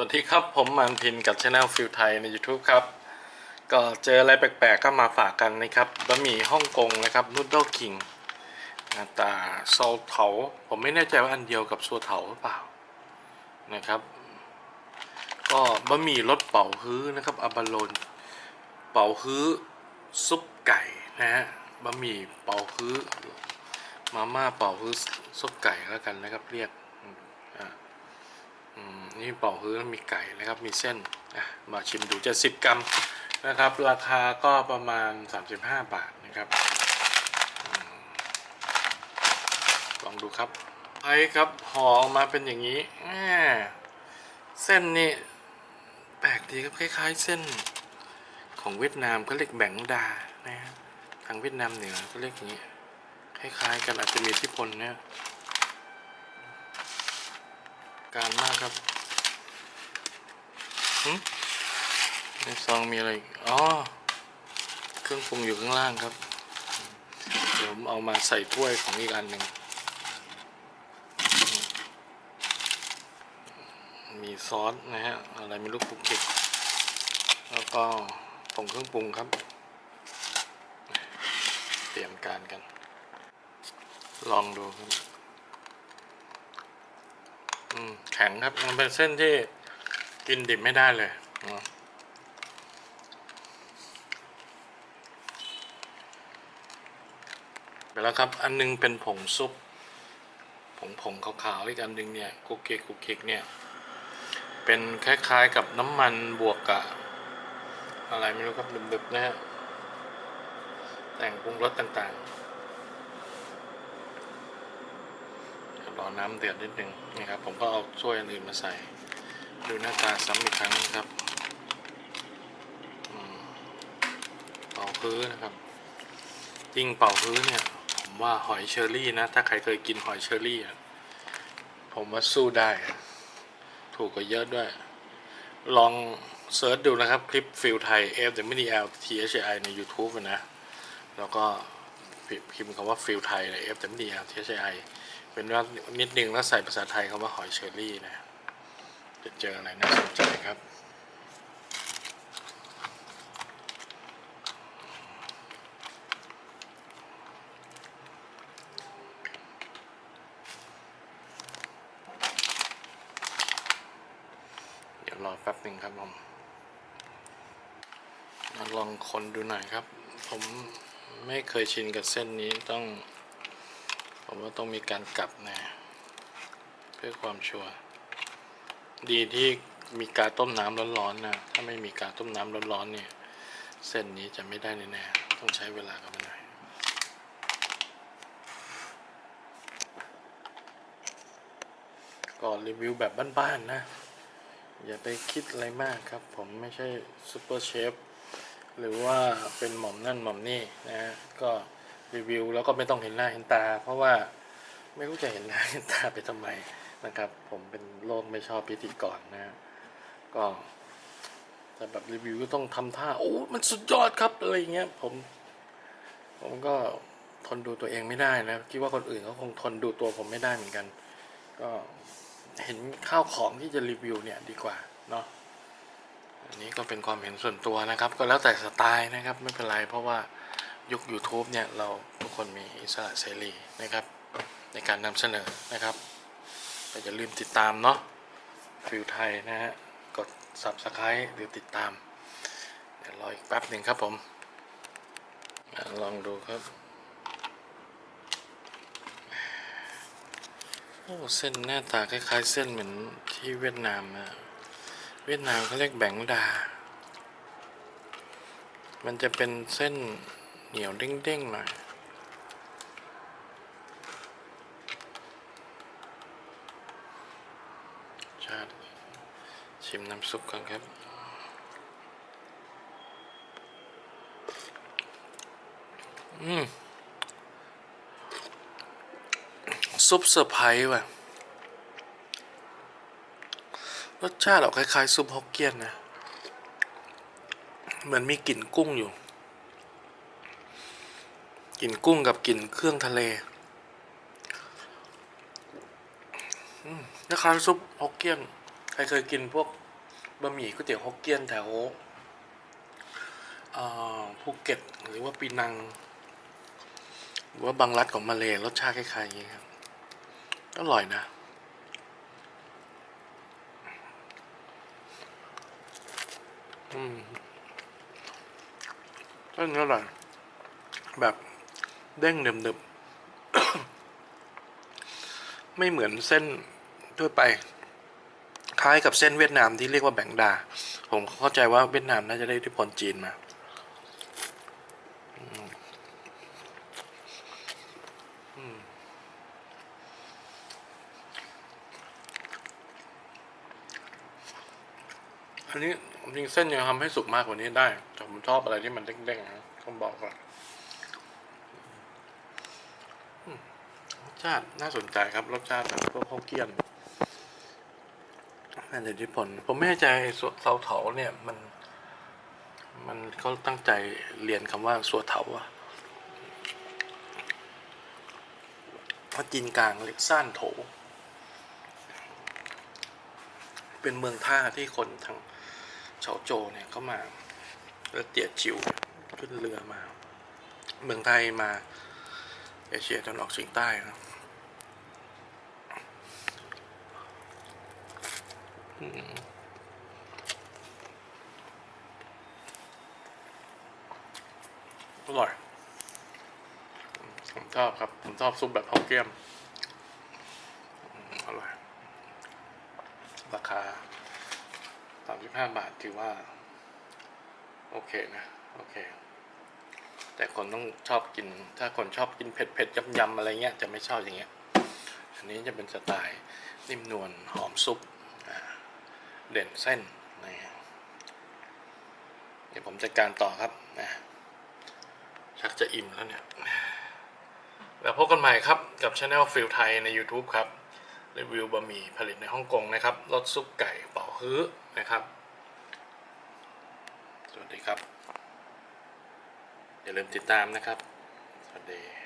วัสดีครับผมมันพินกับช anel ฟิลไทยใน YouTube ครับ ก็เจออะไรแปลกๆก็มาฝากกันนะครับบะหมี่ฮ่องกงนะครับนูด d ด e คิงหน้าตาโซลเถาผมไม่แน่ใจว่าอันเดียวกับโซเถาหรือเปล่านะครับ ก็บะหมี่รสเป่าฮื้อนะครับอาบาลนเป่าฮื้อซุปไก่นะฮะบะหมี่เป่าฮื้อมาม่าเป่าฮื้อซุปไก่แล้วกันนะครับเรียก นี่เป่าฮื้อแล้วมีไก่นะครับมีเส้นมาชิมดูจะสิบกรัมนะครับ ราคาก็ประมาณ 35 บาทนะครับอลองดูครับไอ้ครับห่อออกมาเป็นอย่างนี้เส้นนี่แปลกดีครับคล้าย ๆ เส้นของเวียดนามเขาเรียกแบงดานะฮะทางเวียดนามเหนือก็เรียกอย่างนี้ คล้ายๆกันอาจจะมีทธิพลเนี่ยการมากครับ ในซองมีอะไรอ๋อ เครื่องปรุงอยู่ข้างล่างครับ เดี๋ยวผมเอามาใส่ถ้วยของอีกอันหนึ่ง มีซอสนะฮะ อะไรไม่รู้คลุกคลิกแล้วก็ผงเครื่องปรุงครับ เตรียมการกัน ลองดูครับ อืม แข็งครับ มันเป็นเส้นที่ กินดิบไม่ได้เลยไปแล้วครับ อันนึงเป็นผงซุป ผงผงขาวๆ อีกอันหนึงเนี่ยกุกเกกกุกเกกเนี่ย เป็นคล้ายๆกับน้ำมันบวกกับอะไรไม่รู้ครับดึบๆนะฮะแต่งปรุงรสต่างๆรอน้ำเดือดนิดนึงนะครับ ผมก็เอาถ้วยอันอื่นมาใส่ ดูหน้าตาซ้ำอีกครั้งนะครับเป่าพื้นนะครับยิ่งเป่าพื้นเนี่ย ผมว่าหอยเชอรี่นะ ถ้าใครเคยกินหอยเชอรี่ผมว่าสู้ได้ ถูกกว่าเยอะด้วย ลองเซิร์ชดูนะครับ คลิปฟิลไทย F W L T H I ใน YouTube อะนะ แล้วก็พิมพ์คำว่าฟิลไทยใน F W L T H I เป็นว่านิดนึงแล้วใส่ภาษาไทยคำว่าหอยเชอรี่นะ จะเจออะไรน่าสนใจครับ เดี๋ยวรอแป๊บหนึ่งครับผมมาลองคนดูหน่อยครับ ผมไม่เคยชินกับเส้นนี้ต้อง ผมว่าต้องมีการกลับนะ เพื่อความชัวร์ ดีที่มีการต้มน้ำร้อนๆนะ ถ้าไม่มีการต้มน้ำร้อนๆเนี่ย เส้นนี้จะไม่ได้แน่ๆต้องใช้เวลากับมันหน่อยก่อนรีวิวแบบบ้านๆนะ อย่าไปคิดอะไรมากครับ ผมไม่ใช่ซูเปอร์เชฟหรือว่าเป็นหม่อมนั่นหม่อมนี่นะฮะก็รีวิวแล้วก็ไม่ต้องเห็นหน้าเห็นตา เพราะว่าไม่รู้จะเห็นหน้าเห็นตาไปทำไม นะครับ ผมเป็นโรคไม่ชอบพิธีกรนะฮะก็แต่แบบรีวิวก็ต้องทำท่า โอ้มันสุดยอดครับอะไรเงี้ยผม ผมก็ทนดูตัวเองไม่ได้นะคิดว่าคนอื่นเขาคงทนดูตัวผมไม่ได้เหมือนกัน ก็เห็นข้าวของที่จะรีวิวเนี่ยดีกว่าเนาะอันนี้ก็เป็นความเห็นส่วนตัวนะครับ ก็แล้วแต่สไตล์นะครับไม่เป็นไรเพราะว่ายุค YouTube เนี่ย เราทุกคนมีอิสระเสรีนะครับ ในการนำเสนอนะครับ แต่อย่าลืมติดตามเนาะฟิลไทยนะฮะ กด Subscribe หรือติดตาม เดี๋ยวรออีกแป๊บหนึ่งครับผมลองดูครับ โอ้ เส้นหน้าตาคล้าย ๆ เส้นเหมือนที่เวียดนามนะเวียดนามเขาเรียกแบงดา มันจะเป็นเส้นเหนียวเด้งๆหน่อย ชาติ ชิมน้ำซุปก่อนครับ อืม ซุปเซอร์ไพรส์ว่ะ รสชาติออกคล้าย ๆ ซุปฮอกเกี้ยนนะ เหมือนมีกลิ่นกุ้งอยู่ กลิ่นกุ้งกับกลิ่นเครื่องทะเลอืมคล้ายๆซุปฮอกเกี้ยน ครเคยกินพวกบะหมี่ก๋วยเตี๋ยวฮกเกี้ยนแถวภูเก็ตหรือว่าปีนัง หรือว่าบางรัฐของมาเลยรสชาติคล้ายๆอย่างนี้ครับอร่อยนะ อืมเส้นอร่อยแบบเด้งเดิมๆไม่เหมือนเส้นทั่วไป คล้ายกับเส้นเวียดนามที่เรียกว่าแบงดา ผมเข้าใจว่าเวียดนามน่าจะได้อิทธิพลจีนมาอืมอืมอันนี้จริงๆเส้นยังทำให้สุกมากกว่านี้ได้แต่ผมชอบอะไรที่มันเด้งๆนะต้องบอกก่อนอืมรสชาติน่าสนใจครับ รสชาติแบบพวกข้าวเกรียน น่าจะอิทธิพลผมไม่แน่ใจสัวเสาเถาเนี่ยมัน มันเขาตั้งใจเรียนคำว่าสัวเถาอะเพราะจีนกลางเรียกซ่านโถ เป็นเมืองท่าที่คนทางเฉาโจเนี่ยเขามาแล้วเตียจิวขึ้นเรือมา เมืองไทยมาเอเชียตะวันออกเฉียงใต้ครั อร่อย ผมชอบครับ ผมชอบซุปแบบฮอกเกี้ยมอร่อย ราคาสามสิบห้าบาทถือว่า โอเคนะ โอเค แต่คนต้องชอบกิน ถ้าคนชอบกินเผ็ดเผ็ดยำๆอะไรเงี้ย จะไม่ชอบอย่างเงี้ย อันนี้จะเป็นสไตล์นิ่มนวลหอมซุป เด่นเส้นนะเดี๋ยวผมจัดการต่อครับนะชักจะอิ่มแล้วเนี่ย แล้วพบกันใหม่ครับกับช anel ฟิลไทยใน YouTube ครับ รีวิวบะหมี่ผลิตในฮ่องกงนะครับรสซุปไก่เป่าฮื้อนะครับ สวัสดีครับ อย่าลืมติดตามนะครับ สวัสดี